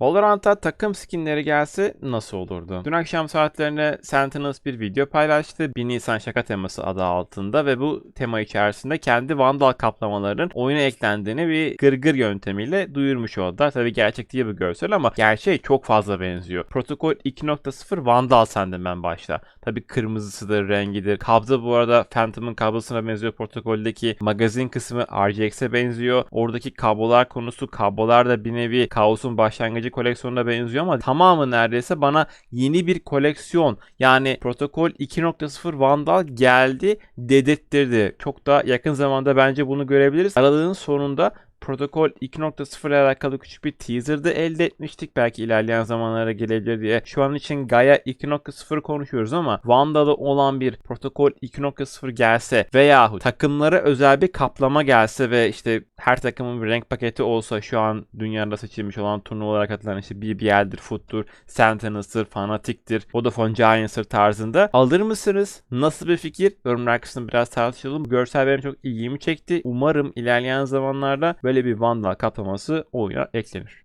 Valorant'a takım skinleri gelse nasıl olurdu? Dün akşam saatlerine Sentinels bir video paylaştı. 1 Nisan şaka teması adı altında ve bu tema içerisinde kendi Vandal kaplamalarının oyuna eklendiğini bir gırgır yöntemiyle duyurmuş oldular. Tabi gerçek değil bu görsel ama gerçeğe çok fazla benziyor. Protokol 2.0 Vandal sandım ben başta. Tabi kırmızısıdır, rengidir. Kabza bu arada Phantom'ın kablosuna benziyor. Protokoldeki magazin kısmı RGX'e benziyor. Oradaki kablolar konusu kablolar da bir nevi kaosun başlangıcı koleksiyonuna benziyor ama tamamı neredeyse bana yeni bir koleksiyon yani Protokol 2.0 Vandal geldi dedirttirdi. Çok da yakın zamanda bence bunu görebiliriz. Aralığın sonunda Protokol 2.0 ile alakalı küçük bir teaser da elde etmiştik. Belki ilerleyen zamanlara gelebilir diye. Şu an için Gaia 2.0 konuşuyoruz ama Vandal'ı olan bir Protokol 2.0 gelse veya takımlara özel bir kaplama gelse ve işte her takımın bir renk paketi olsa şu an dünyada seçilmiş olan turnuvalara katılan işte BBL'dir, Foot'tur, Sentinels'tir, Fanatic'tir, Vodafone Giants'ır tarzında alır mısınız? Nasıl bir fikir? Yorumlar kısmında biraz tartışalım. Bu görsel benim çok ilgimi çekti. Umarım ilerleyen zamanlarda böyle bir Vandal kaplaması oyuna eklenir.